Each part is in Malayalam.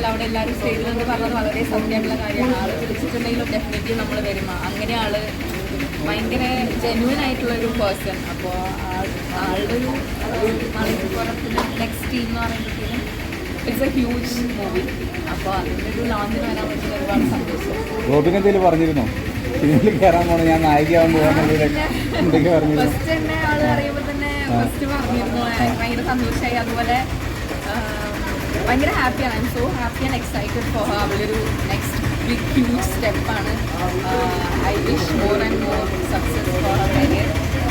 പോലെ അവിടെ എല്ലാവരും സ്റ്റേജിൽ നിന്ന് പറഞ്ഞത് വളരെ സൗകര്യമുള്ള കാര്യമാണ്. ആൾ വിളിച്ചിട്ടുണ്ടെങ്കിലും ഡെഫിനറ്റ്ലി നമ്മൾ വരും. അങ്ങനെ ആൾ ഭയങ്കര ജെന്യൂൻ ആയിട്ടുള്ള ഒരു പേഴ്സൺ അപ്പോൾ ആളുടെ ഒരു മണിപ്പുറത്തിന് നെക്സ്റ്റ് ടീം എന്ന് പറയുമ്പോഴത്തേക്കും ഇറ്റ്സ് എ ഹ്യൂജ് മൂവി അപ്പോൾ അതിന്റെ ഒരു ലോഞ്ചിന് വരാൻ പറ്റുന്ന ഒരുപാട് സന്തോഷം. റോബിൻ എന്തെങ്കിലും പറഞ്ഞിരുന്നോ? സിനിമയിൽ കയറാൻ പോണ ഞാൻ നായികയാവാൻ പോകുന്നത് എന്തൊക്കെ പറഞ്ഞിരുന്നു? ഫസ്റ്റ് തന്നെ ആൾ അറിയുമ്പോൾ തന്നെ ഫസ്റ്റ് പറഞ്ഞിരുന്നു. ആ, ഭയങ്കര സന്തോഷമായി അതുപോലെ ഭയങ്കര ഹാപ്പിയാണ് I am so happy and excited for her അവളൊരു നെക്സ്റ്റ് ബിഗ് ഹ്യൂജ് സ്റ്റെപ്പാണ് I wish more and more success for our career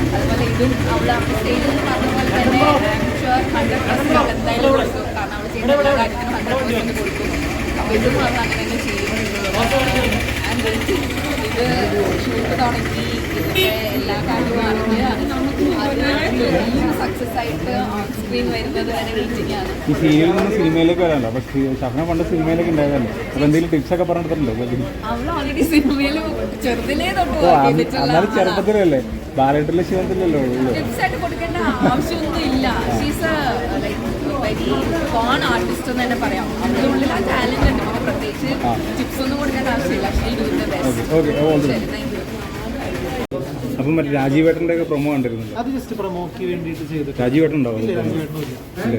അതുപോലെ ഇതും അവൾ സ്റ്റേജിൽ പറഞ്ഞ പോലെ തന്നെ ഹൺഡ്രഡ് പെർസെന്റ് എന്തായാലും കൊടുക്കും. കാരണം അവൾ ചെയ്ത എല്ലാ ഹൺഡ്രഡ് പെർസെന്റ് കൊടുക്കും. അപ്പോൾ ഇതും അവൾ അങ്ങനെ തന്നെ ആൻഡ് ഇത് ഷൂട്ട് തുടങ്ങി ഇതിന്റെ എല്ലാ കാര്യവും അറിഞ്ഞ് അത് സക്സസ് ആയിട്ട് ഓൺ സ്ക്രീൻ വരുന്നത് വരെ വെയിറ്റിംഗ് ആണ് ഈ സീരിയലിൽ നിന്ന് സിനിമയിലേക്ക് വരാനല്ലോ. അപ്പൊ ഷഫന പണ്ട് സിനിമയിലേക്ക് ഉണ്ടായതല്ലോ? അപ്പൊ എന്തെങ്കിലും ടിപ്സ് ഒക്കെ പറഞ്ഞിട്ടുണ്ടല്ലോ അവൾ ഓൾറെഡി സിനിമയിൽ ചെറുതിലേ തൊട്ട് ചെറുപ്പത്തിലല്ലേ? ബാലേട്ടിലെ ശിവത്തിലല്ലോ ടിപ്സ് ആയിട്ട് കൊടുക്കേണ്ട ആവശ്യമൊന്നും ഇല്ല. ഷീസ് വെരി കോൺ ആർട്ടിസ്റ്റ് എന്ന് തന്നെ പറയാം. അവളുടെ ഉള്ളിൽ ആ ടാലന്റ് ഉണ്ട്. പ്രത്യേകിച്ച് ടിപ്സ് ഒന്നും കൊടുക്കേണ്ട ആവശ്യമില്ല. She'll do the best okay thank you അപ്പം മറ്റേ രാജീവേട്ടന്റെ ഒക്കെ പ്രൊമോ കണ്ടിരുന്നു അത് ജസ്റ്റ് പ്രൊമോക്ക് വേണ്ടിയിട്ട് ചെയ്തിട്ട്. രാജീവേട്ടൻ ഉണ്ടാവും ഇല്ല,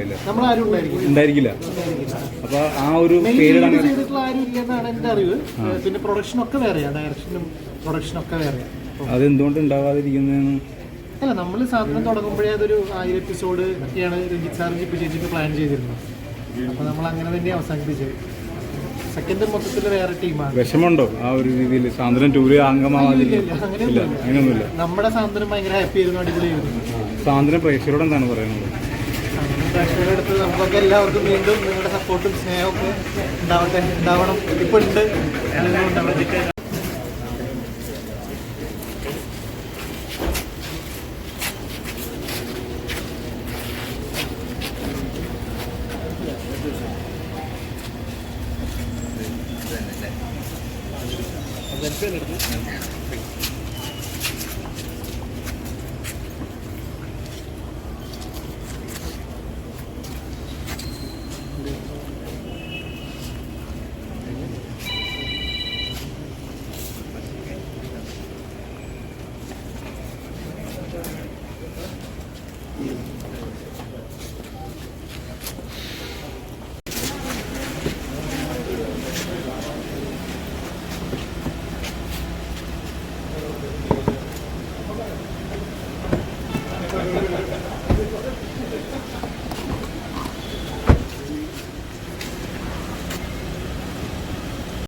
ഇല്ല. നമ്മളാരും ഉണ്ടായിരിക്കും ഉണ്ടായിരിക്കില്ല. അപ്പൊ ആ ഒരു പേര് പേരിടാൻ ചെയ്തിട്ടുള്ള ആരും ഇല്ലെന്നാണ് എന്റെ അറിവ്. പിന്നെ പ്രൊഡക്ഷൻ ഒക്കെ വേറെയാണ് ഡയറക്ഷനും പ്രൊഡക്ഷൻ ഒക്കെ വേറെയാണ് അതെന്തുകൊണ്ട് ഉണ്ടാവാതിരിക്കുന്നതെന്ന്? അല്ല നമ്മൾ സാധനം തുടങ്ങുമ്പോഴേ അതൊരു ആയിരം എപ്പിസോഡ് ഒക്കെയാണ് രഞ്ജിത് സാറും ജിപ്പ് ചേച്ചിക്ക് പ്ലാൻ ചെയ്തിരുന്നത്. അപ്പോൾ നമ്മൾ അങ്ങനെ തന്നെ അവസാനിപ്പിച്ചത്. വിഷമമുണ്ടോ? ആ ഒരു രീതിയിൽ സാന്ദ്രൻ ടൂര് അംഗമാവാതില്ല. ഇല്ല, അങ്ങനെയൊന്നുമില്ല. നമ്മുടെ സാധനം ഭയങ്കര ഹാപ്പി ആയിരുന്നു അടിപൊളിയായിരുന്നു. സാന്ദ്രൻ പ്രേക്ഷകരോട് എന്താണ് പറയുന്നത് പ്രേക്ഷകരുടെ അടുത്ത് എല്ലാവർക്കും വീണ്ടും നിങ്ങളുടെ സപ്പോർട്ടും സ്നേഹമൊക്കെ ഉണ്ടാവട്ടെ ഉണ്ടാവണം. ഇപ്പോൾ ഉണ്ട്. ഉണ്ടാവട്ടെ